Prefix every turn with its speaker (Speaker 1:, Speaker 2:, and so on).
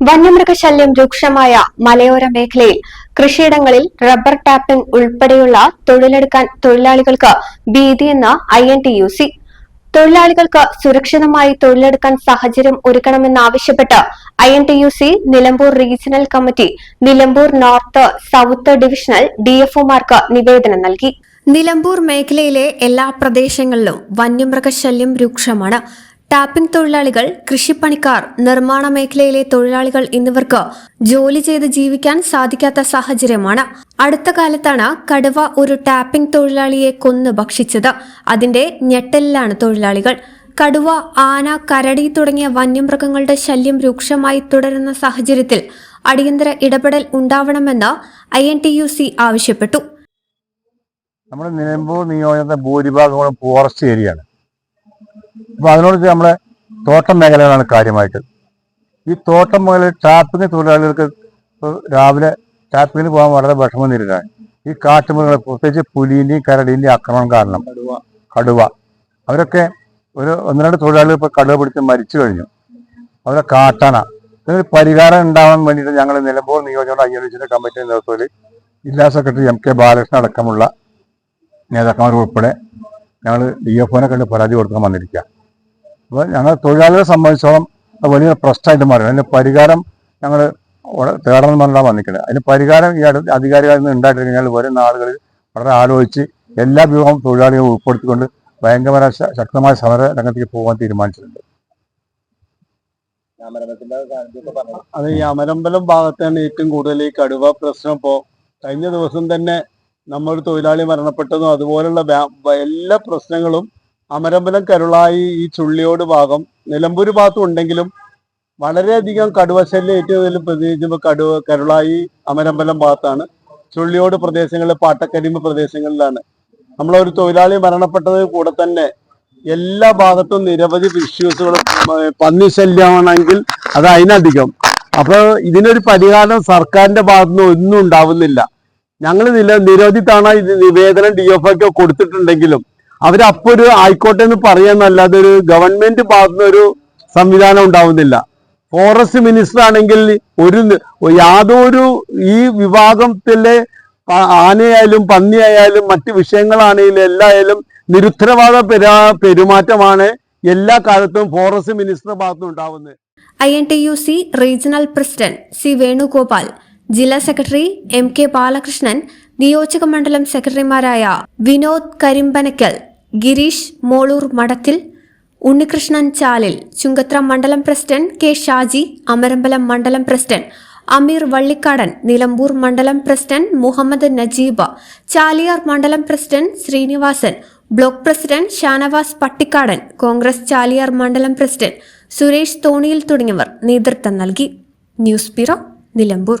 Speaker 1: വന്യമൃഗശല്യം രൂക്ഷമായ മലയോര മേഖലയിൽ കൃഷിയിടങ്ങളിൽ റബ്ബർ ടാപ്പിംഗ് ഉൾപ്പെടെയുള്ള തൊഴിലെടുക്കാൻ തൊഴിലാളികൾക്ക് ഭീതിയെന്ന് I N T U C. തൊഴിലാളികൾക്ക് സുരക്ഷിതമായി തൊഴിലെടുക്കാൻ സാഹചര്യം ഒരുക്കണമെന്നാവശ്യപ്പെട്ട് I N T U C Nilambur regional committee Nilambur north south divisional D ഡിഎഫ്ഒമാർക്ക് നിവേദനം നൽകി. നിലമ്പൂർ മേഖലയിലെ എല്ലാ പ്രദേശങ്ങളിലും വന്യമൃഗശല്യം രൂക്ഷമാണ്. ടാപ്പിംഗ് തൊഴിലാളികൾ കൃഷിപ്പണിക്കാർ നിർമ്മാണ മേഖലയിലെ തൊഴിലാളികൾ എന്നിവർക്ക് ജോലി ചെയ്ത് ജീവിക്കാൻ സാധിക്കാത്ത സാഹചര്യമാണ്. അടുത്ത കാലത്താണ് കടുവ ഒരു ടാപ്പിംഗ് തൊഴിലാളിയെ കൊന്ന് ഭക്ഷിച്ചത്. അതിന്റെ ഞെട്ടലിലാണ് തൊഴിലാളികൾ. കടുവ ആന കരടി തുടങ്ങിയ വന്യമൃഗങ്ങളുടെ ശല്യം രൂക്ഷമായി തുടരുന്ന സാഹചര്യത്തിൽ അടിയന്തര ഇടപെടൽ ഉണ്ടാവണമെന്ന് I N T U C ആവശ്യപ്പെട്ടു.
Speaker 2: നമ്മുടെ നിലമ്പൂർ നിയോജക ഭൂരിഭാഗങ്ങളും ഫോറസ്റ്റ് ഏരിയയാണ്. അപ്പൊ അതിനോട് നമ്മളെ തോട്ടം മേഖലകളാണ് കാര്യമായിട്ട് ഈ തോട്ടം മേഖല ടാപ്പിംഗ് തൊഴിലാളികൾക്ക് രാവിലെ ടാപ്പിങ്ങിന് പോകാൻ വളരെ വിഷമം നേരിടാൻ ഈ കാട്ടുമൃഗങ്ങൾ പ്രത്യേകിച്ച് പുലീന്റെയും കരടീന്റെയും ആക്രമണം കാരണം കടുവ അവരൊക്കെ ഒരു ഒന്ന് രണ്ട് തൊഴിലാളികൾ ഇപ്പൊ കടുവ പിടിച്ച് മരിച്ചു കഴിഞ്ഞു അവരെ കാട്ടാന ഇതിനൊരു പരിഹാരം ഉണ്ടാവാൻ വേണ്ടിയിട്ട് ഞങ്ങൾ നിലമ്പൂർ നിയോജക ഐ എൻ കമ്മിറ്റി നേതൃത്വത്തിൽ ജില്ലാ സെക്രട്ടറി എം കെ ബാലകൃഷ്ണൻ അടക്കമുള്ള നേതാക്കന്മാർ ഉൾപ്പെടെ ഞങ്ങൾ ഡി എഫ് ഒനെ കണ്ട് പരാതി കൊടുക്കാൻ വന്നിരിക്കുക അപ്പോൾ ഞങ്ങൾ തൊഴിലാളികളെ സംബന്ധിച്ചോളം വലിയൊരു വലിയ പ്രശ്നമായിട്ട് മാറി. അതിന് പരിഹാരം ഞങ്ങൾ തേടണം പറഞ്ഞാൽ വന്നിരിക്കുന്നത് അതിന് പരിഹാരം ഈ അടുത്ത് അധികാരികളിൽ നിന്ന് ഉണ്ടായിട്ട് കഴിഞ്ഞാൽ വരും നാളുകളിൽ വളരെ ആലോചിച്ച് എല്ലാ വിഭാഗം തൊഴിലാളികളും ഉൾപ്പെടുത്തിക്കൊണ്ട് ഭയങ്കര ശക്തമായ സമര രംഗത്തേക്ക് പോകാൻ തീരുമാനിച്ചിട്ടുണ്ട്.
Speaker 3: അത് ഈ അമരമ്പലം ഭാഗത്താണ് ഏറ്റവും കൂടുതൽ ഈ കടുവ പ്രശ്നം ഇപ്പോ കഴിഞ്ഞ ദിവസം തന്നെ നമ്മൾ തൊഴിലാളി മരണപ്പെട്ടതും അതുപോലുള്ള എല്ലാ പ്രശ്നങ്ങളും അമരമ്പലം കരുളായി ഈ ചുള്ളിയോട് ഭാഗം നിലമ്പൂർ ഭാഗത്തും ഉണ്ടെങ്കിലും വളരെയധികം കടുവശല്യം ഏറ്റവും കൂടുതൽ പ്രതിനിധിക്കുമ്പോൾ കടുവ കരുളായി അമരമ്പലം ഭാഗത്താണ്. ചുള്ളിയോട് പ്രദേശങ്ങളിൽ പാട്ടക്കരിമ്പ് പ്രദേശങ്ങളിലാണ്. നമ്മളൊരു തൊഴിലാളി മരണപ്പെട്ടത് കൂടെ തന്നെ എല്ലാ ഭാഗത്തും നിരവധി ഇഷ്യൂസുകളും പന്നി ശല്യമാണെങ്കിൽ അത് അതിനധികം. അപ്പൊ ഇതിനൊരു പരിഹാരം സർക്കാരിന്റെ ഭാഗത്തുനിന്ന് ഒന്നും ഉണ്ടാവുന്നില്ല. ഞങ്ങൾ നിരവധി തവണ ഇത് നിവേദനം ഡി എഫ് ഒക്കെ കൊടുത്തിട്ടുണ്ടെങ്കിലും അവരപ്പോ ഒരു ആയിക്കോട്ടെ എന്ന് പറയാന്നല്ലാതെ ഒരു ഗവൺമെന്റ് ഭാഗത്തുനിന്ന് ഒരു സംവിധാനം ഉണ്ടാവുന്നില്ല. ഫോറസ്റ്റ് മിനിസ്റ്റർ ആണെങ്കിൽ ഒരു യാതൊരു ഈ വിഭാഗത്തിലെ ആനയായാലും പന്നിയായാലും മറ്റു വിഷയങ്ങളാണെങ്കിലും എല്ലായാലും നിരുത്തരവാദ പെരാ പെരുമാറ്റമാണ് എല്ലാ കാലത്തും ഫോറസ്റ്റ് മിനിസ്റ്റർ ഭാഗത്തുനിന്ന് ഉണ്ടാവുന്നത്.
Speaker 1: I N T U C regional president C Venugopal ജില്ലാ സെക്രട്ടറി എം കെ ബാലകൃഷ്ണൻ നിയോജക മണ്ഡലം സെക്രട്ടറിമാരായ വിനോദ് കരിമ്പനക്കൽ ഗിരീഷ് മോളൂർ മഠത്തിൽ ഉണ്ണികൃഷ്ണൻ ചാലിൽ ചുങ്കത്ര മണ്ഡലം പ്രസിഡന്റ് കെ ഷാജി അമരമ്പലം മണ്ഡലം പ്രസിഡന്റ് അമീർ വള്ളിക്കാടൻ നിലമ്പൂർ മണ്ഡലം പ്രസിഡന്റ് മുഹമ്മദ് നജീബ് ചാലിയാർ മണ്ഡലം president Sreenivasan block president Shanavas Pattikkadan Congress Chaliyar മണ്ഡലം പ്രസിഡന്റ് സുരേഷ് തോണിയിൽ തുടങ്ങിയവർ നേതൃത്വം നൽകി. News bureau Nilambur.